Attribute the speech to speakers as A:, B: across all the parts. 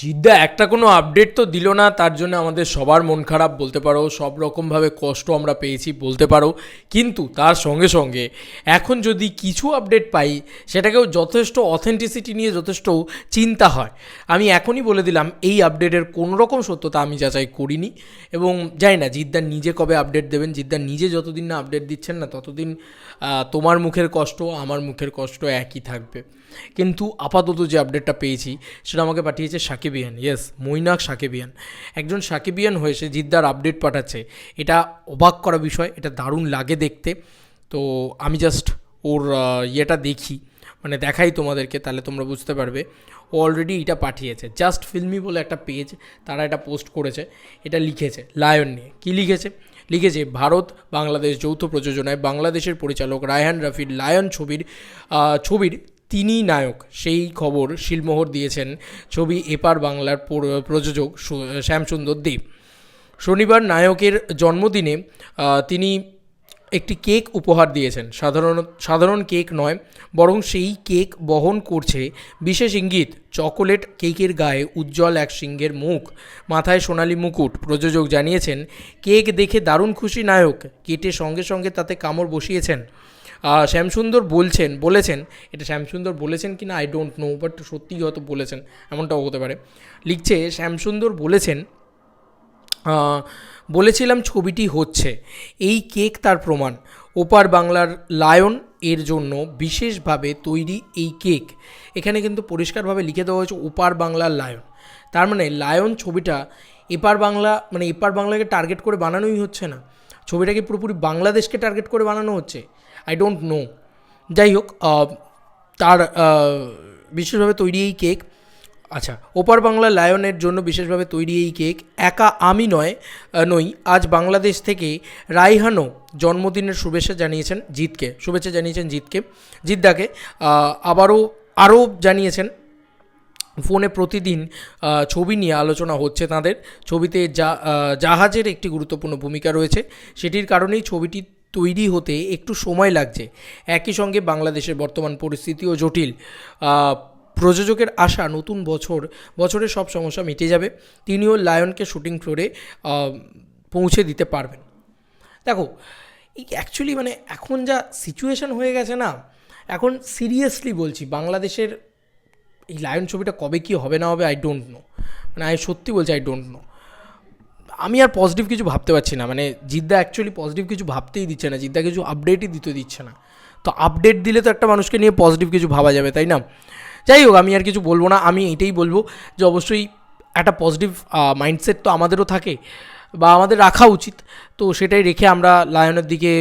A: জিদ্দা, একটা কোনো আপডেট তো দিল না, তার জন্য আমাদের সবার মন খারাপ, বলতে পারো, সব রকমভাবে কষ্ট আমরা পেয়েছি, বলতে পারো। কিন্তু তার সঙ্গে সঙ্গে এখন যদি কিছু আপডেট পাই, সেটাকেও যথেষ্ট অথেন্টিসিটি নিয়ে যথেষ্ট চিন্তা হয়। আমি এখনই বলে দিলাম, এই আপডেটের কোনো রকম সত্যতা আমি যাচাই করিনি এবং জানি না, জিদ্দা নিজে কবে আপডেট দেবেন, জিদ্দা নিজে যতদিন না আপডেট দিচ্ছেন না, ততদিন তোমার মুখের কষ্ট, আমার মুখের কষ্ট একই থাকবে। কিন্তু আপাতত যে আপডেটটা পেয়েছি, সেটা আমাকে পাঠিয়েছে সাকিবিয়ান ইয়েস মৈনাক সাকিবিয়ান। একজন সাকিবিয়ান হয়েছে জিদ্দার আপডেট পাঠাচ্ছে। এটা অবাক করা বিষয়, এটা দারুণ লাগে দেখতে। তো আমি জাস্ট ওর ইয়েটা দেখি মানে দেখাই তোমাদেরকে, তাহলে তোমরা বুঝতে পারবে। ও অলরেডি এটা পাঠিয়েছে। জাস্ট ফিল্মি বলে একটা পেজ তারা এটা পোস্ট করেছে। এটা লিখেছে লায়ন নিয়ে। কী লিখেছে? লিখেছে, ভারত, বাংলাদেশ যৌথ প্রযোজনায় বাংলাদেশের পরিচালক রায়হান রাফির লায়ন ছবির ছবির তিনি নায়ক। সেই খবর শিলমোহর দিয়েছেন ছবি এপার বাংলার প্রযোজক শ্যামসুন্দর দেব শনিবার নায়কের জন্মদিনে তিনি একটি কেক উপহার দিয়েছেন। সাধারণ সাধারণ কেক নয়, বরং সেই কেক বহন করছে বিশেষ ইঙ্গিত, চকোলেট কেকের গায়ে উজ্জ্বল এক সিংহের মুখ, মাথায় সোনালি মুকুট। প্রযোজক জানিয়েছেন, কেক দেখে দারুণ খুশি নায়ক, কেটে সঙ্গে সঙ্গে তাতে কামড় বসিয়েছেন। শ্যামসুন্দর বলছেন, বলেছেন। এটা শ্যামসুন্দর বলেছেন কি না আই ডোন্ট নো বাট সত্যিই হয়তো বলেছেন, এমনটাও হতে পারে। লিখছে, শ্যামসুন্দর বলেছেন বলেছিলাম ছবিটি হচ্ছে। এই কেক তার প্রমাণ। ওপার বাংলার লায়ন এর জন্য বিশেষভাবে তৈরি এই কেক। এখানে কিন্তু পরিষ্কারভাবে লিখে দেওয়া হয়েছে, ওপার বাংলার লায়ন। তার মানে লায়ন ছবিটা এপার বাংলা মানে এপার বাংলাকে টার্গেট করে বানানোই হচ্ছে না। ছবিটাকে পুরোপুরি বাংলাদেশকে টার্গেট করে বানানো হচ্ছে। আই ডোন্ট নো যাই হোক তার বিশেষভাবে তৈরি এই কেক আচ্ছা ওপার বাংলা লায়নের জন্য বিশেষভাবে তৈরি এই কেক, একা আমি নয় নই, আজ বাংলাদেশ থেকে রাইহানও জন্মদিনের শুভেচ্ছা জানিয়েছেন জিতকে শুভেচ্ছা জানিয়েছেন জিতকে জিদ্দাকে আবারও, আরও জানিয়েছেন, ফোনে প্রতিদিন ছবি নিয়ে আলোচনা হচ্ছে তাদের, ছবিতে জাহাজের একটি গুরুত্বপূর্ণ ভূমিকা রয়েছে, সেটির কারণেই ছবিটি তৈরি হতে একটু সময় লাগছে। একই সঙ্গে বাংলাদেশের বর্তমান পরিস্থিতিও জটিল। প্রযোজকের আশা নতুন বছর বছরের সব সমস্যা মিটে যাবে। তিনিও লায়নকে শুটিং ফ্লোরে পৌঁছে দিতে পারবেন। দেখো অ্যাকচুয়ালি মানে এখন যা সিচুয়েশন হয়ে গেছে না, এখন সিরিয়াসলি বলছি, বাংলাদেশের এই লায়ন ছবিটা কবে কি হবে না হবে আই ডোন্ট নো মানে আমি সত্যি বলছি আই ডোন্ট নো আমি আর পজিটিভ কিছু ভাবতে পারছি না। মানে জিদ্দা অ্যাকচুয়ালি পজিটিভ কিছু ভাবতেই দিচ্ছে না, জিদ্দা কিছু আপডেটই দিতে দিচ্ছে না। তো আপডেট দিলে তো একটা মানুষকে নিয়ে পজিটিভ কিছু ভাবা যাবে, তাই না? যাই হোক, আমি আর কিছু বলব না, আমি এটাই বলব যে অবশ্যই একটা পজিটিভ মাইন্ডসেট তো আমাদেরও থাকে। বা আমাদের রাখা উচিত। তো সেটাই রেখে আমরা লায়নের দিকে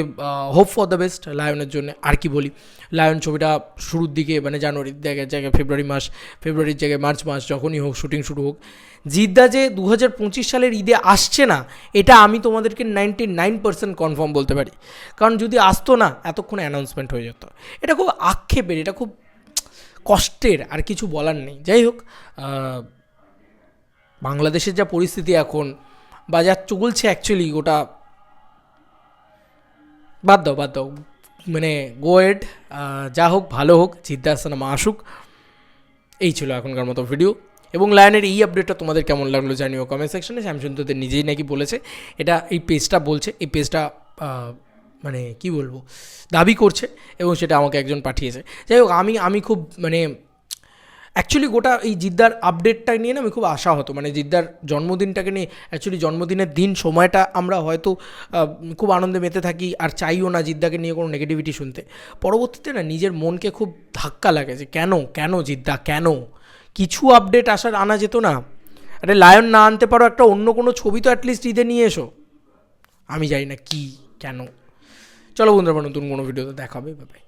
A: হোপ ফর দ্য বেস্ট লায়নের জন্য আর কি বলি। লায়ন ছবিটা শুরুর দিকে মানে জানুয়ারির জায়গায় জায়গায় ফেব্রুয়ারি মাস, ফেব্রুয়ারির জায়গায় মার্চ মাস যখনই হোক শুটিং শুরু হোক। জিদ্দা যে দু হাজার পঁচিশ সালের ঈদে আসছে না, এটা আমি তোমাদেরকে নাইনটি নাইন পার্সেন্ট কনফার্ম বলতে পারি। কারণ যদি আসতো না, এতক্ষণ অ্যানাউন্সমেন্ট হয়ে যেত। এটা খুব আক্ষেপের, এটা খুব কষ্টের, আর কিছু বলার নেই। যাই হোক বাংলাদেশের যা পরিস্থিতি এখন বা যা চলছে অ্যাকচুয়ালি ওটা বাদ দাও বাদ দাও। মানে গোয়েড যা হোক, ভালো হোক জিদ্দা সিনেমা আসুক। এই ছিল এখনকার মতো ভিডিও এবং লায়নের এই আপডেটটা তোমাদের কেমন লাগল জানিও কমেন্ট সেকশনে শ্যামসুন্দরদের নিজেই নাকি বলেছে। এটা এই পেজটা বলছে, এই পেজটা মানে কি বলব, দাবি করছে এবং সেটা আমাকে একজন পাঠিয়েছে। যাই হোক, আমি আমি খুব মানে অ্যাকচুয়ালি গোটা এই জিদ্দার আপডেটটা নিয়ে না আমি খুব আশা হতো মানে জিদ্দার জন্মদিনটাকে নিয়ে অ্যাকচুয়ালি জন্মদিনের দিন সময়টা আমরা হয়তো খুব আনন্দে মেতে থাকি আর চাইও না জিদ্দাকে নিয়ে কোনো নেগেটিভিটি শুনতে। পরবর্তীতে না নিজের মনকে খুব ধাক্কা লাগে যে কেন কেন জিদ্দা, কেন? কিছু আপডেট আসার আনা যেত না। আরে লায়ন না আনতে পারো একটা অন্য কোনো ছবি তো অ্যাটলিস্ট ঈদে নিয়ে এসো। আমি জানি না কি, কেন। চলো বন্ধুরা নতুন কোনো ভিডিওতে দেখাবে বাই